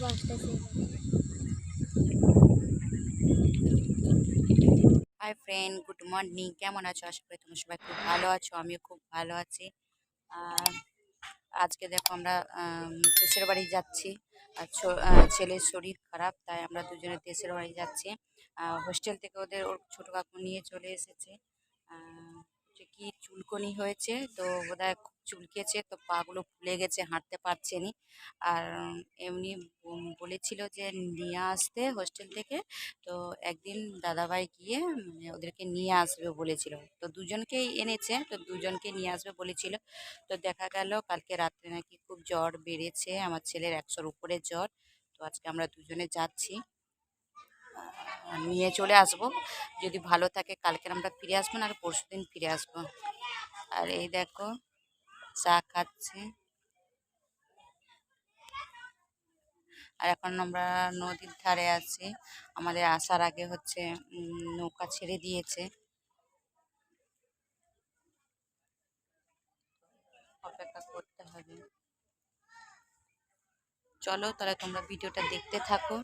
Hi friend good morning কেমন আছো? আশা করি তোমরা সবাই খুব ভালো আছো, আমিও খুব ভালো আছি। আজকে দেখো আমরা দেশের বাড়ি যাচ্ছি। আর ছেলের শরীর খারাপ, তাই আমরা দুজনে দেশের বাড়ি যাচ্ছি। হোস্টেল থেকে ওদের ওর ছোটো কাকু নিয়ে চলে এসেছে। কি চুলকনি হয়েছে, তো বোধহয় চুলকেছে, তো পাগুলো ফুলে গেছে, হাঁটতে পারছে নি। আর এমনি বলেছিল যে নিয়ে আসতে হোস্টেল থেকে। তো একদিন দাদাভাই গিয়ে মানে ওদেরকে নিয়ে আসবে বলেছিল। তো দুজনকেই এনেছে, তো দুজনকে নিয়ে আসবে বলেছিল। তো দেখা গেল কালকে রাত্রে নাকি খুব জ্বর বেড়েছে, আমার ছেলের একশোর উপরে জ্বর। তো আজকে আমরা দুজনে যাচ্ছি। নিয়ে চলে আসব। যদি ভালো থাকে কালকে আমরা ফিরে আসব না আর পরশু দিন ফিরে আসব। আর এই দেখো চা খাচ্ছে। আর এখন আমরা নদীর ধারে আছি। আমাদের আসার আগে হচ্ছে নৌকা ছেড়ে দিয়েছে। অপেক্ষা করতে হবে। চলো তাহলে তোমরা ভিডিওটা দেখতে থাকো।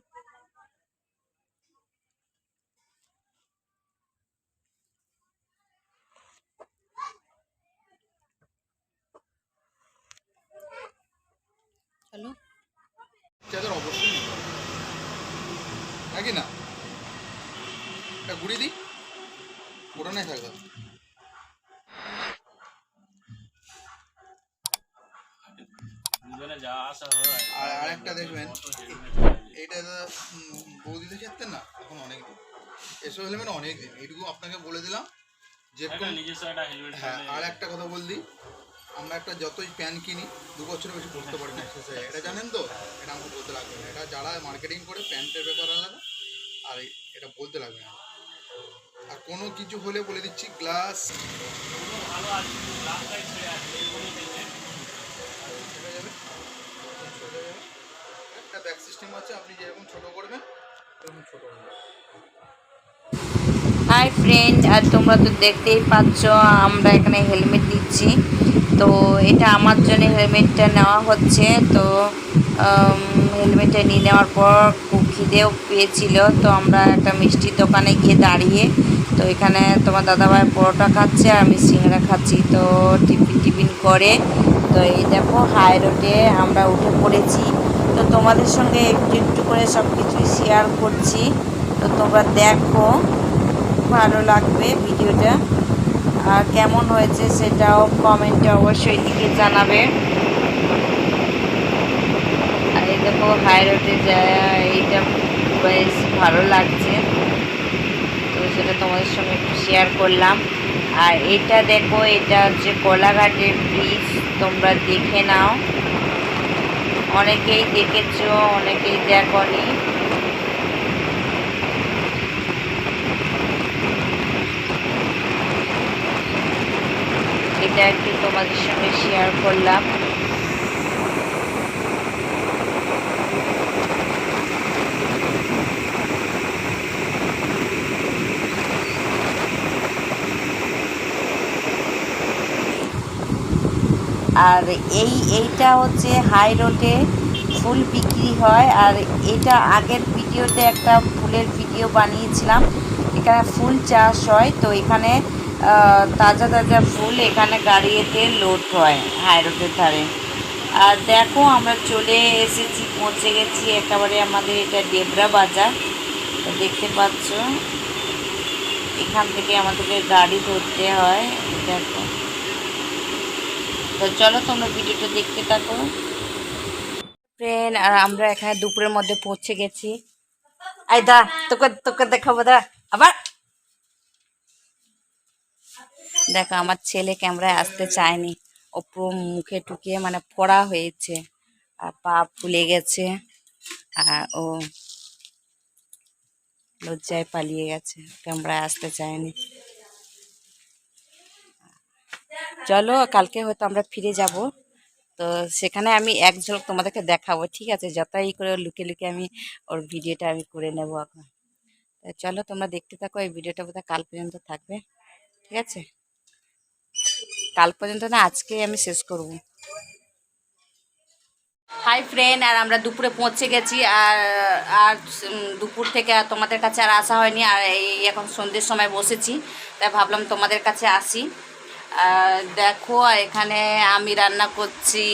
চাদর অবশ্যই। নাকি না? এটা ঘুরিয়ে দিই। ওটা নাই থাকবে। হয়। আর আরেকটা দেখবেন এইটা তো, উম, বৌদিতে চেতেন না এখন অনেক দিন। এসব হেলমেট অনেক দিন। এইটুকু আপনাকে বলে দিলাম যে একটা নিজস্ব একটা হেলমেট হ্যাঁ আর একটা কথা বল দিই। আমরা একটা যতই প্যান্ট কিনি দু বছরের বেশি পরতে পারি না শেষে এটা জানেন তো? এটা আমাকে বলতে লাগবে না। এটা যারা মার্কেটিং করে প্যান্টের ব্যাপার আলাদা আর এই- এটা বলতে লাগবে না। আর কোনো কিছু হলে বলে দিচ্ছি গ্লাস ভালো আছে ছেড়ে আছে যাবে। একটা ব্যাক সিস্টেম আছে আপনি যেরকম ছোট করবেন সেরকম ছোট হবে। হাই ফ্রেন্ড আর তোমরা তো দেখতেই পাচ্ছ আমরা এখানে হেলমেট দিচ্ছি তো এটা আমার জন্য হেলমেটটা নেওয়া হচ্ছে। তো হেলমেটটা নিয়ে নেওয়ার পর খুব খিদেও পেয়েছিল। তো আমরা একটা মিষ্টির দোকানে গিয়ে দাঁড়িয়ে, তো এখানে তোমার দাদাভাই পরোটা খাচ্ছে আর আমি সিঙ্গারা খাচ্ছি। তো টিফিন টিফিন করে, তো এই দেখো, হাই রোডে আমরা উঠে পড়েছি। তো তোমাদের সঙ্গে একটু একটু করে সব কিছুই শেয়ার করছি। তো তোমরা দেখো, ভালো লাগবে ভিডিওটা। কেমন হয়েছে সেটাও কমেন্টে অবশ্যই লিখে জানাবে। আর এই দেখো, হাই রোডে যায়, এইটা বেশ ভালো লাগছে। তো সেটা তোমাদের সঙ্গে একটু শেয়ার করলাম। আর এটা দেখো, এটা হচ্ছে কোলাঘাটের ব্রিজ তোমরা দেখে নাও। অনেকেই দেখেছ, অনেকেই দেখনি। এটা একটু তোমাদের সঙ্গে শেয়ার করলাম। আর এই, এইটা হচ্ছে হাই রোডে ফুল বিক্রি হয়। আর এটা আগের ভিডিওতে একটা ফুলের ভিডিও বানিয়েছিলাম। এখানে ফুল চাষ হয়। তো এখানে তাজা তাজা ফুল এখানে গাড়িতে লোড হয় হাই রোডের ধারে। আর দেখো, আমরা চলে এসেছি, পৌঁছে গেছি একেবারে আমাদের এটা ডেবরা বাজার। দেখতে পাচ্ছ, এখান থেকে আমাদেরকে গাড়ি ধরতে হয়, দেখো। তো চলো, তোমরা ভিডিওটা দেখতে থাকো। ফ্রেন্ড আর আমরা এখানে দুপুরের মধ্যে পৌঁছে গেছি। আই দা তোকে তোকে দেখাবো দা আবার দেখো, আমার ছেলে ক্যামেরায় আসতে চায়নি। ও পুরো মুখে টুকিয়ে মানে ফোড়া হয়েছে। আর পা ফুলে গেছে। আর ও লজ্জায় পালিয়ে গেছে। ক্যামেরায় আসতে চায়নি। চলো, কালকে হয়তো আমরা ফিরে যাব। তো সেখানে আমি এক ঝলক তোমাদেরকে দেখাবো, ঠিক আছে? যতই করে লুকিয়ে লুকিয়ে আমি ওর ভিডিওটা আমি করে নেব এখন। চলো, তোমরা দেখতে থাকো, এই ভিডিওটা বোধহয় কাল পর্যন্ত থাকবে। ঠিক আছে? কাল পর্যন্ত না আজকেই আমি শেষ করব। হাই ফ্রেন্ড আর আমরা দুপুরে পৌঁছে গেছি, আর আর দুপুর থেকে আর তোমাদের কাছে আর আসা হয়নি, আর এই এখন সন্ধ্যের সময় বসেছি, তাই ভাবলাম তোমাদের কাছে আসি। দেখো, এখানে আমি রান্না করছি,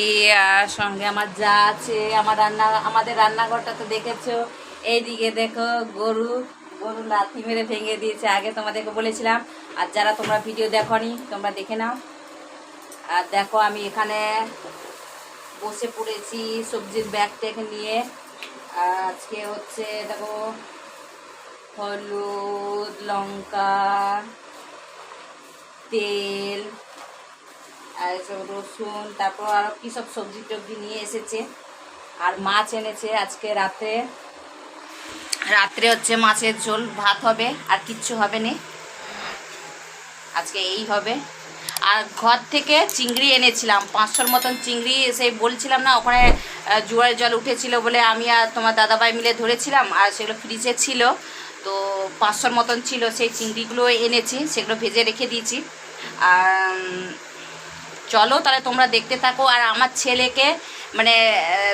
আর সঙ্গে আমার যা আছে, আমার রান্না, আমাদের রান্নাঘরটা তো দেখেছ। এইদিকে দেখো, গরু গরু লাথি মেরে ভেঙে দিয়েছে, আগে তোমাদেরকে বলেছিলাম, আর যারা তোমরা ভিডিও দেখোনি, তোমরা দেখে নাও। আর দেখো আমি এখানে বসে পড়েছি সবজির ব্যাগ ট্যাগ নিয়ে। আজকে হচ্ছে দেখো হলুদ, লঙ্কা, তেল, আর এসব রসুন, তারপর আরও কী সব সবজি টবজি নিয়ে এসেছে। আর মাছ এনেছে আজকে রাতে রাত্রে হচ্ছে মাছের ঝোল, ভাত হবে, আর কিচ্ছু হবে না। আজকে এই হবে। আর ঘর থেকে চিংড়ি এনেছিলাম, পাঁচশোর মতন চিংড়ি সেই বলছিলাম না, ওখানে জোয়ারের জল উঠেছিল বলে আমি আর তোমার দাদাভাই মিলে ধরেছিলাম, আর সেগুলো ফ্রিজে ছিল। তো পাঁচশোর মতন ছিল সেই চিংড়িগুলো এনেছি, সেগুলো ভেজে রেখে দিয়েছি। আর চলো তাহলে তোমরা দেখতে থাকো, আর আমার ছেলেকে মানে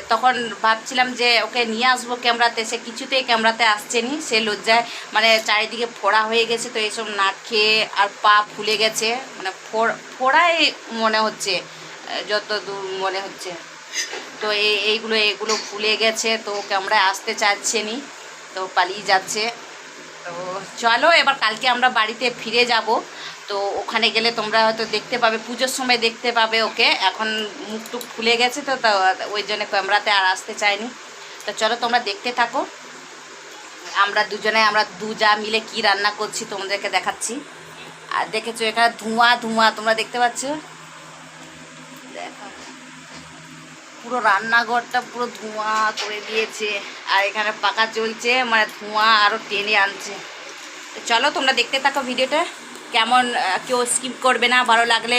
তখন ভাবছিলাম যে, ওকে নিয়ে আসব ক্যামেরাতে। সে কিছুতেই ক্যামেরাতে আসছে নি সে লজ্জায় মানে চারিদিকে ফোড়া হয়ে গেছে তো এইসব নাক খেয়ে আর পা ফুলে গেছে। মানে ফোড়- ফোড়াই মনে হচ্ছে যত দূর মনে হচ্ছে। তো এই এইগুলো, এগুলো ফুলে গেছে তো ক্যামেরায় আসতে চাচ্ছে নি তো পালিয়ে যাচ্ছে। তো চলো, এবার কালকে আমরা বাড়িতে ফিরে যাব। তো ওখানে গেলে তোমরা হয়তো দেখতে পাবে, পুজোর সময় দেখতে পাবে ওকে। এখন মুখ টুক ফুলে গেছে তো ওই জন্য ক্যামেরাতে আর আসতে চায়নি তো চলো তোমরা দেখতে থাকো। আমরা দুজনে, আমরা দু যা মিলে কি রান্না করছি তোমাদেরকে দেখাচ্ছি। আর দেখেছ এখানে ধোঁয়া ধোঁয়া, তোমরা দেখতে পাচ্ছ? দেখো পুরো রান্নাঘরটা পুরো ধোঁয়া করে দিয়েছে। আর এখানে পাকা চলছে মানে ধোঁয়া আরও টেনে আনছে। চলো তোমরা দেখতে থাকো ভিডিওটা। কেমন কেউ স্কিপ করবে না, ভালো লাগলে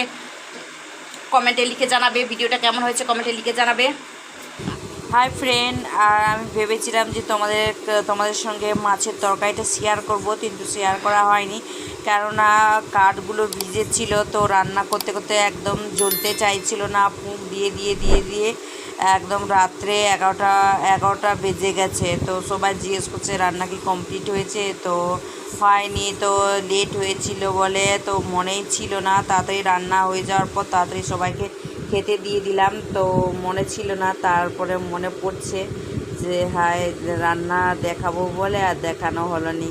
কমেন্টে লিখে জানাবে ভিডিওটা কেমন হয়েছে কমেন্টে লিখে জানাবে। হাই ফ্রেন্ড আর আমি ভেবেছিলাম যে তোমাদের তোমাদের সঙ্গে মাছের তরকারিটা শেয়ার করব, কিন্তু শেয়ার করা হয়নি। কেননা কাঠগুলো ভিজেছিল তো রান্না করতে করতে একদম জ্বলতে চাইছিল না ফুঁক দিয়ে দিয়ে দিয়ে দিয়ে একদম রাত্রে এগারোটা এগারোটা বেজে গেছে। তো সবাই জিজ্ঞেস করছে, রান্না কি কমপ্লিট হয়েছে? তো হয়নি, তো লেট হয়েছিল বলে তো মনেই ছিল না। তাড়াতাড়ি রান্না হয়ে যাওয়ার পর তাড়াতাড়ি সবাইকে খেতে দিয়ে দিলাম। তো মনে ছিল না, তারপরে মনে পড়ছে যে, হায়, রান্না দেখাবো বলে আর দেখানো হলো নি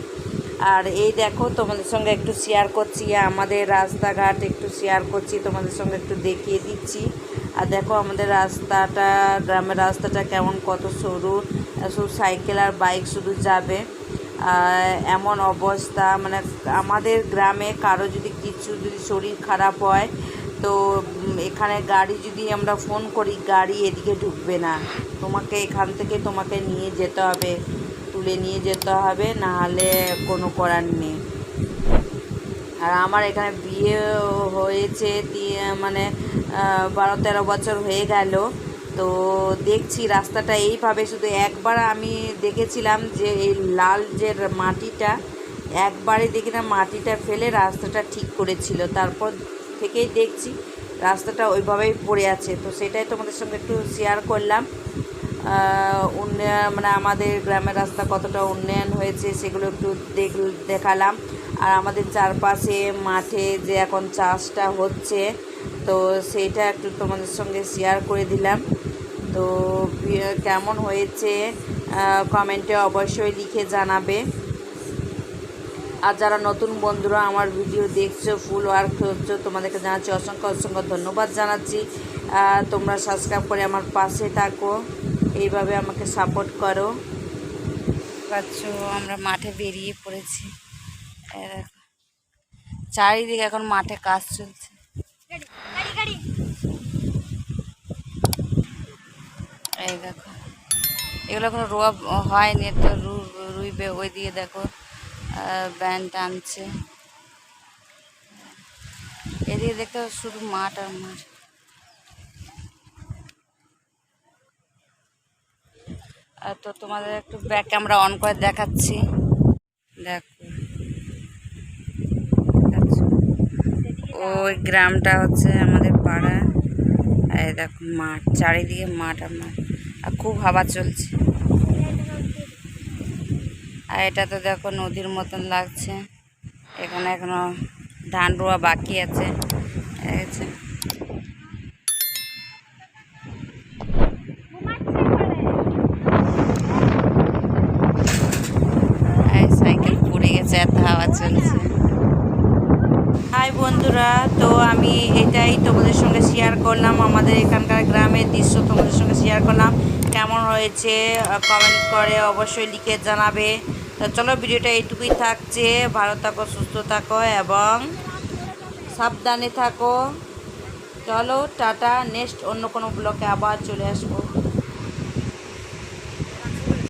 আর এই দেখো, তোমাদের সঙ্গে একটু শেয়ার করছি, আমাদের রাস্তাঘাট একটু শেয়ার করছি, তোমাদের সঙ্গে একটু দেখিয়ে দিচ্ছি। আর দেখো, আমাদের রাস্তাটা, গ্রামের রাস্তাটা কেমন, কত সরু। শুধু সাইকেল আর বাইক শুধু যাবে। এমন অবস্থা মানে আমাদের গ্রামে কারও যদি কিছু যদি শরীর খারাপ হয়, তো এখানে গাড়ি যদি আমরা ফোন করি, গাড়ি এদিকে ঢুকবে না। তোমাকে এখান থেকে তোমাকে নিয়ে যেতে হবে, তুলে নিয়ে যেতে হবে, নাহলে কোনো করার নেই। আর আমার এখানে বিয়ে হয়েছে মানে বারো তেরো বছর হয়ে গেল। তো দেখছি রাস্তাটা এইভাবে, শুধু একবার আমি দেখেছিলাম যে এই লাল যে মাটিটা একবারে দেখি না মাটিটা ফেলে রাস্তাটা ঠিক করেছিল। তারপর থেকেই দেখছি রাস্তাটা ওইভাবেই পড়ে আছে। তো সেটাই তোমাদের সঙ্গে একটু শেয়ার করলাম। উন্নয়ন মানে আমাদের গ্রামের রাস্তা কতটা উন্নয়ন হয়েছে সেগুলো একটু দেখ, দেখালাম। আর আমাদের চারপাশে মাঠে যে এখন চাষটা হচ্ছে, তো সেইটা একটু তোমাদের সঙ্গে শেয়ার করে দিলাম। তো কেমন হয়েছে কমেন্টে অবশ্যই লিখে জানাবে। আর যারা নতুন বন্ধুরা আমার ভিডিও দেখছ, ফুল ওয়ার্ক করছ, তোমাদেরকে জানাচ্ছি অসংখ্য অসংখ্য ধন্যবাদ জানাচ্ছি। তোমরা সাবস্ক্রাইব করে আমার পাশে থাকো, এইভাবে আমাকে সাপোর্ট করো। আমরা মাঠে বেরিয়ে পড়েছি। চারিদিকে এখন মাঠে কাজ চলছে। এই দেখো। এগুলো এখনও রোয়া হয়নি তো রু- রুইবে, ওই দিকে দেখো ব্যান টানছে। এদিকে দেখতে শুধু মাঠ আর মাঠ। তো তোমাদের একটু ব্যাক ক্যামেরা অন করে দেখাচ্ছি। দেখো। ওই গ্রামটা হচ্ছে আমাদের পাড়া। এই দেখো মাঠ, চারিদিকে মাঠ আর মাঠ। আর খুব হাওয়া চলছে। আর এটা তো দেখো নদীর মতন লাগছে। এখানে এখনও ধান রোয়া বাকি আছে। সাইকেল পড়ে গেছে, এত হাওয়া চলছে। হাই বন্ধুরা, তো আমি এটাই তোমাদের সঙ্গে শেয়ার করলাম। আমাদের এখানকার গ্রামের দৃশ্য তোমাদের সঙ্গে শেয়ার করলাম। কেমন হয়েছে কমেন্ট করে অবশ্যই লিখে জানাবে। তো চলো ভিডিওটা এইটুকুই থাকছে। ভালো থাকো, সুস্থ থাকো এবং সাবধানে থাকো। চলো, টাটা নেক্সট অন্য কোনো ব্লকে আবার চলে আসব।